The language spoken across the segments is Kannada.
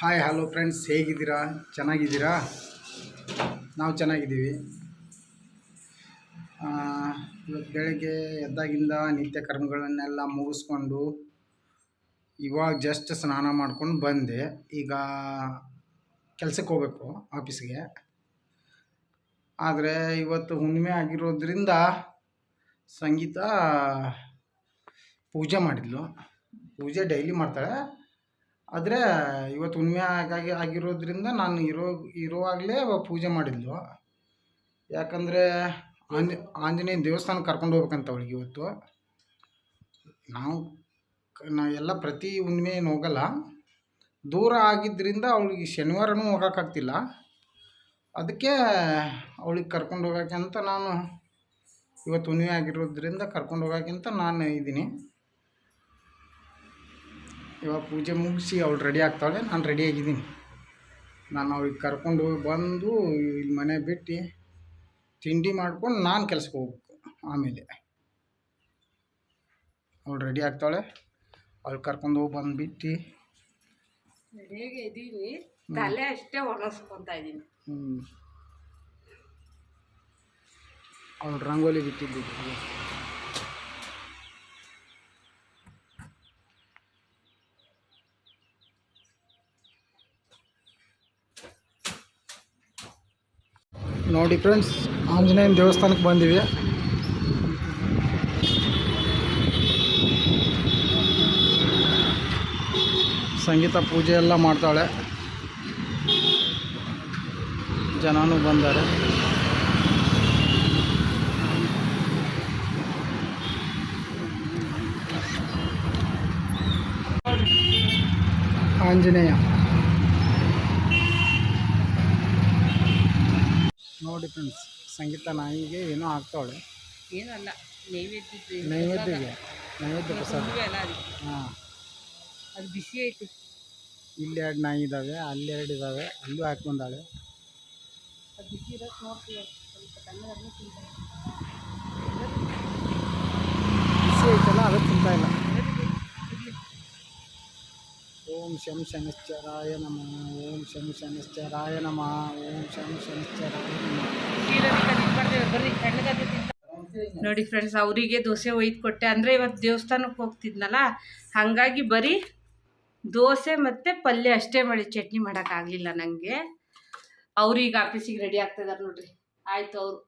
ಹಾಯ್ ಹಲೋ ಫ್ರೆಂಡ್ಸ್ ಹೇಗಿದ್ದೀರಾ? ಚೆನ್ನಾಗಿದ್ದೀರಾ? ನಾವು ಚೆನ್ನಾಗಿದ್ದೀವಿ. ಇವತ್ತು ಬೆಳಗ್ಗೆ ಎದ್ದಾಗಿಂದ ನಿತ್ಯ ಕರ್ಮಗಳನ್ನೆಲ್ಲ ಮುಗಿಸ್ಕೊಂಡು ಇವಾಗ ಜಸ್ಟ್ ಸ್ನಾನ ಮಾಡ್ಕೊಂಡು ಬಂದೆ. ಈಗ ಕೆಲಸಕ್ಕೆ ಹೋಗ್ಬೇಕು ಆಫೀಸ್ಗೆ ಆದರೆ ಇವತ್ತು ಹುಣ್ಣಿಮೆ ಆಗಿರೋದ್ರಿಂದ ಸಂಗೀತ ಪೂಜೆ ಮಾಡಿದ್ಲು. ಪೂಜೆ ಡೈಲಿ ಮಾಡ್ತಾಳೆ. ಆದರೆ ಇವತ್ತು ಹುಣ್ಮೆ ಆಗಿ ಆಗಿರೋದ್ರಿಂದ ನಾನು ಇರೋ, ಇರುವಾಗಲೇ ಪೂಜೆ ಮಾಡಿದ್ಲು. ಯಾಕಂದರೆ ಆಂಜ ಆಂಜನೇಯನ ದೇವಸ್ಥಾನಕ್ಕೆ ಕರ್ಕೊಂಡು ಹೋಗ್ಬೇಕಂತ ಅವಳಿಗೆ ಇವತ್ತು. ನಾವು ಎಲ್ಲ ಪ್ರತಿ ಹುಣ್ಣಿಮೆ ಏನು ಹೋಗಲ್ಲ. ದೂರ ಆಗಿದ್ದರಿಂದ ಅವಳಿಗೆ ಶನಿವಾರನೂ ಹೋಗೋಕ್ಕಾಗ್ತಿಲ್ಲ. ಅದಕ್ಕೆ ಅವಳಿಗೆ ಕರ್ಕೊಂಡು ಹೋಗೋಕೆ ಅಂತ ನಾನು ಇವತ್ತು ಹುಣ್ಮೆ ಆಗಿರೋದ್ರಿಂದ ಕರ್ಕೊಂಡು ಹೋಗೋಕ್ಕಿಂತ ನಾನು ಇದ್ದೀನಿ ಇವಾಗ ಪೂಜೆ ಮುಗಿಸಿ ಅವಳು ರೆಡಿ ಆಗ್ತಾಳೆ ನಾನು ರೆಡಿ ಆಗಿದ್ದೀನಿ. ನಾನು ಅವ್ಳಿಗೆ ಕರ್ಕೊಂಡು ಹೋಗಿ ಬಂದು ಇಲ್ಲಿ ಮನೆ ಬಿಟ್ಟು ತಿಂಡಿ ಮಾಡ್ಕೊಂಡು ನಾನು ಕೆಲಸಕ್ಕೆ ಹೋಗ್ಬೇಕು ಆಮೇಲೆ. ಅವಳು ರೆಡಿ ಆಗ್ತಾಳೆ ಅವಳು ಕರ್ಕೊಂಡು ಹೋಗಿ ಬಂದುಬಿಟ್ಟು. ಬಿಟ್ಟು ಇದ್ದೀನಿ ತಲೆ ಅಷ್ಟೇ ಒಣಗಿಸ್ಕೊಂತ ಇದ್ದೀನಿ ಅವಳು ರಂಗೋಲಿ ಬಿಟ್ಟಿದ್ದು. ನೋಡಿ ಫ್ರೆಂಡ್ಸ್ ಆಂಜನೇಯನ ದೇವಸ್ಥಾನಕ್ಕೆ ಬಂದಿವಿ. ಸಂಗೀತ ಪೂಜೆ ಎಲ್ಲ ಮಾಡ್ತಾಳೆ. ಜನನೂ ಬಂದಾರೆ. ಆಂಜನೇಯ. ನೋಡಿ ಫ್ರೆಂಡ್ಸ್ ಸಂಗೀತ ನಾಯಿಗೆ ಏನೋ ಆಗ್ತಾವಳೆ. ಏನಲ್ಲ ನೈವೇದ್ಯದ್ದು ನೈವೇದ್ಯಗೆ ನೈವೇದ್ಯ ಪ್ರಸಾದ. ಮದುವೆ ಅಲ್ಲ ಹಾಂ. ಅದು ಬಿಸಿ ಐತಿ ಇಲ್ಲಿ ಎರಡು ನಾಯಿ ಇದ್ದಾವೆ ಅಲ್ಲಿ ಎರಡು ಇದ್ದಾವೆ ಅಲ್ಲೂ ಹಾಕ್ಕೊಂಡಾಳೆ. ಅದು ಬಿಸಿ ಇರೋಕೆ ನೋಡ್ತೀವಿ. ಸ್ವಲ್ಪ ತಿಂತಾರೆ ಬಿಸಿ ಐತಲ್ಲ ಅದಕ್ಕೆ ತಿಂತಾ ಇಲ್ಲ ಓಂ ಶಂ ಶನಿಶ್ಚರಾಯ ನಮಃ. ಓಂ ಶಂ ಶನಿಶ್ಚರಾಯ ನಮಃ. ಓಂ ಶಂ ಶನಿಶ್ಚರಾಯ ನಮಃ. ನೋಡಿ ಫ್ರೆಂಡ್ಸ್ ಅವರಿಗೆ ದೋಸೆ ಒಯ್ದು ಕೊಟ್ಟೆ. ಅಂದರೆ ಇವತ್ತು ದೇವಸ್ಥಾನಕ್ಕೆ ಹೋಗ್ತಿದ್ನಲ್ಲ, ಹಾಗಾಗಿ ಬರೀ ದೋಸೆ ಮತ್ತು ಪಲ್ಯ ಅಷ್ಟೇ ಮಾಡಿ ಚಟ್ನಿ ಮಾಡೋಕ್ಕಾಗಲಿಲ್ಲ ನನಗೆ ಅವ್ರೀಗ ಆಫೀಸಿಗೆ ರೆಡಿ ಆಗ್ತಿದ್ದಾರೆ ನೋಡ್ರಿ. ಆಯ್ತು ಅವರು.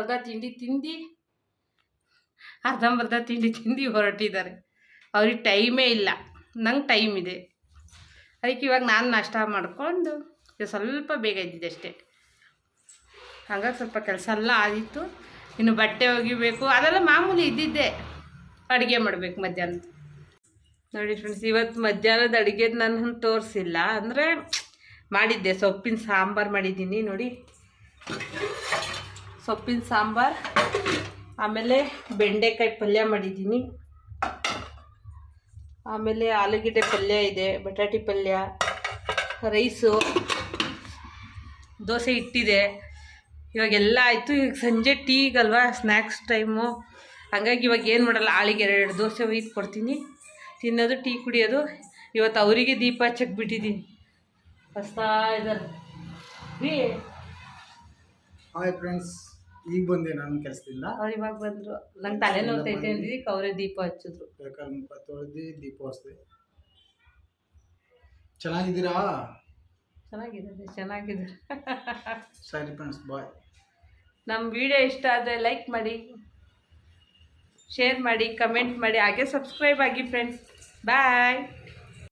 ಅರ್ಧ ತಿಂಡಿ ತಿಂದು ಅರ್ಧಂಬರ್ಧ ತಿಂಡಿ ತಿಂದು ಹೊರಟಿದ್ದಾರೆ. ಅವ್ರಿಗೆ ಟೈಮೇ ಇಲ್ಲ. ನಂಗೆ ಟೈಮ್ ಇದೆ. ಅದಕ್ಕೆ ಇವಾಗ ನಾನು ನಾಷ್ಟ ಮಾಡಿಕೊಂಡು ಸ್ವಲ್ಪ ಬೇಗ ಇದ್ದಿದ್ದೆ ಅಷ್ಟೇ. ಹಾಗಾಗಿ ಸ್ವಲ್ಪ ಕೆಲಸ ಎಲ್ಲ ಆದಿತ್ತು. ಇನ್ನು ಬಟ್ಟೆ ಒಗಿಬೇಕು, ಅದೆಲ್ಲ ಮಾಮೂಲಿ ಇದ್ದಿದ್ದೆ. ಅಡುಗೆ ಮಾಡಬೇಕು ಮಧ್ಯಾಹ್ನ. ನೋಡಿ ಫ್ರೆಂಡ್ಸ್ ಇವತ್ತು ಮಧ್ಯಾಹ್ನದ ಅಡುಗೆದು ನಾನು ತೋರಿಸಿಲ್ಲ. ಅಂದರೆ ಮಾಡಿದ್ದೆ, ಸೊಪ್ಪಿನ ಸಾಂಬಾರು ಮಾಡಿದ್ದೀನಿ ನೋಡಿ. ಸೊಪ್ಪಿನ ಸಾಂಬಾರು, ಆಮೇಲೆ ಬೆಂಡೆಕಾಯಿ ಪಲ್ಯ ಮಾಡಿದ್ದೀನಿ. ಆಮೇಲೆ ಆಲೂಗೆಡ್ಡೆ ಪಲ್ಯ ಇದೆ, ಬಟಾಟಿ ಪಲ್ಯ, ರೈಸು, ದೋಸೆ ಇಟ್ಟಿದೆ ಇವಾಗೆಲ್ಲ ಆಯಿತು. ಈಗ ಸಂಜೆ ಟೀಗಲ್ವಾ ಸ್ನ್ಯಾಕ್ಸ್ ಟೈಮು. ಹಂಗಾಗಿ ಇವಾಗ ಏನು ಮಾಡಲ್ಲ, ಆಳಿಗೆ ಎರಡು ದೋಸೆ ಒಯ್ದು ಕೊಡ್ತೀನಿ. ತಿನ್ನೋದು, ಟೀ ಕುಡಿಯೋದು. ಇವತ್ತು ಅವರಿಗೆ ದೀಪ ಹಚ್ಚಕ್ಕೆ ಬಿಟ್ಟಿದ್ದೀನಿ. ಹಸ್ತಾ ಇದ್ದಾರೆ. ಹಾಯ್ ಫ್ರೆಂಡ್ಸ್ ಈಗ ಬಂದೆ ನಾನು ಕೆಲಸದಿಂದ. ಅವ್ರು ಇವಾಗ ಬಂದರು. ನಂಗೆ ತಲೆ ನೋಡ್ತೈತೆ ಅಂದಿದ್ದಕ್ಕೆ ಅವರೇ ದೀಪ ಹಚ್ಚಿದ್ರು. ಬೇಕಾದ್ರೆ ಮುಖ ತೊಳೆದು ದೀಪ ಹಚ್ಚಿದೆ ಚೆನ್ನಾಗಿದ್ದೀರಾ? ಚೆನ್ನಾಗಿದೆ ಚೆನ್ನಾಗಿದೆ ಸರಿ ಫ್ರೆಂಡ್ಸ್ ಬಾಯ್. ನಮ್ಮ ವಿಡಿಯೋ ಇಷ್ಟ ಆದರೆ ಲೈಕ್ ಮಾಡಿ ಶೇರ್ ಮಾಡಿ ಕಮೆಂಟ್ ಮಾಡಿ ಹಾಗೆ ಸಬ್ಸ್ಕ್ರೈಬ್ ಆಗಿ ಫ್ರೆಂಡ್ಸ್. ಬಾಯ್.